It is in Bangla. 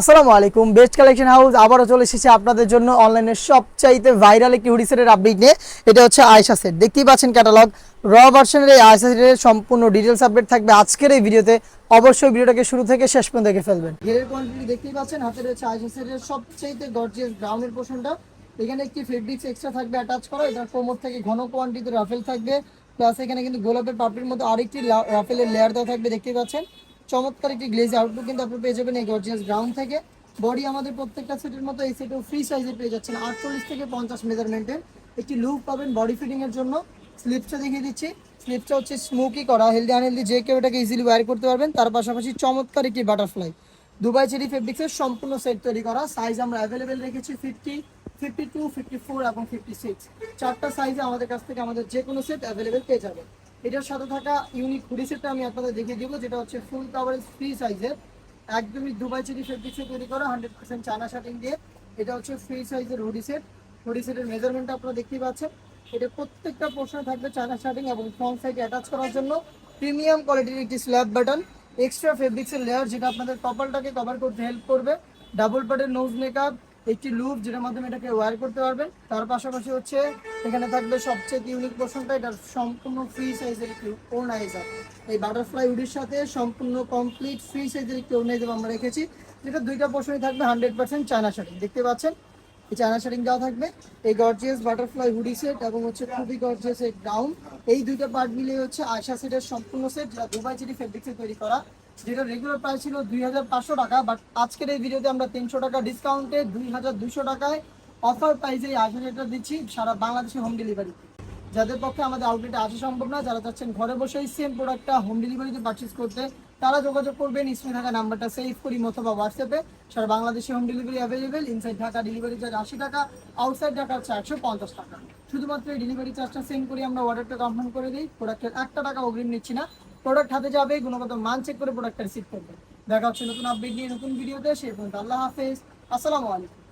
আসসালামু আলাইকুম। বেস্ট কালেকশন হাউস আবারও চলে এসেছে আপনাদের জন্য অনলাইনে সবচাইতে ভাইরাল একটি হুডি সেটের আপডেট নিয়ে। এটা হচ্ছে আয়সা সেট। দেখতেই পাচ্ছেন ক্যাটালগ র ভার্সনের এই আয়সা সেটের সম্পূর্ণ ডিটেলস আপডেট থাকবে আজকের এই ভিডিওতে। অবশ্যই ভিডিওটাকে শুরু থেকে শেষ পর্যন্ত দেখে ফেলবেন। ঘেরের কোয়ান্টিটি দেখতেই পাচ্ছেন হাতে রয়েছে আয়সা সেটের সবচাইতে গর্জিয়াস গ্রাউন্ডের পোর্শনটা এখানে একটি ফেব্রিক্স এক্সট্রা থাকবে অ্যাটাচ করা। এটার কোমর থেকে ঘন কোয়ান্টিতে রাফেল থাকবে। প্লাস এখানে কিন্তু গোলাপের পাপড়ির মধ্যে আরেকটি রাফেলের লেয়ার দেওয়া থাকবে, দেখতেই পাচ্ছেন। চমৎকার একটি গ্লেজ আউটলুক কিন্তু আপনি পেয়ে যাবেন এই গর্জিয়াস গ্রাউন্ড থেকে। বডি আমাদের প্রত্যেকটা সেটের মতো এই সেটেও ফ্রি সাইজে পেয়ে যাচ্ছেন। আটচল্লিশ থেকে পঞ্চাশ মেজারমেন্টের একটি লুক পাবেন বডি ফিটিং এর জন্য। স্লিপসটা দেখিয়ে দিচ্ছি। স্লিপসটা হচ্ছে স্মোকি করা হেলদি আনহেলদি যে কেউ এটাকে ইজিলি ওয়্যার করতে পারবেন। তার পাশাপাশি চমৎকার একটি বাটারফ্লাই দুবাই চেরি ফেব্রিক্সের সম্পূর্ণ সেট তৈরি করা। সাইজ আমরা অ্যাভেলেবেল রেখেছি fifty fifty two fifty four এবং ফিফটি সিক্স চারটা সাইজে আমাদের কাছ থেকে আমাদের যে কোনো সেট অ্যাভেলেবেল পেয়ে যাবে এটার সাথে থাকা ইউনিক হুডি সেটটা আমি আপনাদের দেখিয়ে দিব, যেটা হচ্ছে ফুল কাভারেজ ফ্রি সাইজের একদমই দুবাই চেরি ফেব্রিক্সে তৈরি করা হান্ড্রেড পার্সেন্ট চায়না শার্টিং দিয়ে। এটা হচ্ছে ফ্রি সাইজের হুডি সেট হুডি সেটের মেজারমেন্ট আপনারা দেখতেই পাচ্ছেন। এটা প্রত্যেকটা পোর্শনে থাকবে চায়না শার্টিং এবং ফ্রন্ট সাইডে অ্যাটাচ করার জন্য। প্রিমিয়াম কোয়ালিটির একটি স্ল্যাব বাটন এক্সট্রা ফেব্রিক্সের লেয়ার যেটা আপনাদের কপালটাকে কভার করতে হেল্প করবে। ডাবল পার্টের নোজ মেকআপ একটি লুপ যেটার মাধ্যমে এটাকে ওয়্যার করতে পারবেন। তার পাশাপাশি হচ্ছে এখানে থাকবে সবচেয়ে ইউনিক পোর্শনটা এটা সম্পূর্ণ ফ্রি সাইজের একটি ওনাইজার এই বাটারফ্লাই উডির সাথে সম্পূর্ণ কমপ্লিট ফ্রি সাইজের একটি ওনাইজার আমরা রেখেছি। যেটা দুইটা পোর্শনই থাকবে হান্ড্রেড পার্সেন্ট চায়না শার্টিং দেখতে পাচ্ছেন? এই চায়না শার্টিং দেওয়া থাকবে। এই গর্জিয়াস বাটারফ্লাই হুডি সেট এবং হচ্ছে খুবই গর্জিয়াস এই গাউন এই দুইটা পার্ট মিলে হচ্ছে আয়সা সেটের সম্পূর্ণ সেট যেটা দুবাই চেরি ফেব্রিক্সে তৈরি করা। যেটা রেগুলার প্রাইস ছিল দুই হাজার পাঁচশো টাকা বাট আজকের এই ভিডিওতে আমরা তিনশো টাকা ডিসকাউন্টে দুই হাজার দুইশো টাকায় অফার প্রাইসে এই আশা দিচ্ছি সারা বাংলাদেশে হোম ডেলিভারি যাদের পক্ষে আমাদের আউটলেটে আসা সম্ভব না, যারা চাচ্ছেন ঘরে বসেই সেম প্রোডাক্টটা হোম ডেলিভারিতে পারচেস করতে তারা যোগাযোগ করবেন, স্ক্রিনে থাকা নাম্বারটা সেভ করি, অথবা হোয়াটসঅ্যাপে সারা বাংলাদেশে home delivery available inside Dhaka delivery charge আশি টাকা আউটসাইড ঢাকা হচ্ছে একশো পঞ্চাশ টাকা। শুধুমাত্র এই ডেলিভারি চার্জটা সেন্ড করি, আমরা অর্ডারটা কনফার্ম করে দিই। প্রোডাক্টের একটা টাকা অগ্রিম নিচ্ছি না। প্রোডাক্ট হাতে যাবে গুণগত মান চেক করে প্রোডাক্টটা রিসিভ করবে দেখা হচ্ছে নতুন আপডেট নিয়ে, নতুন ভিডিওতে সেই পর্যন্ত আল্লাহ হাফেজ। আসসালামু আলাইকুম।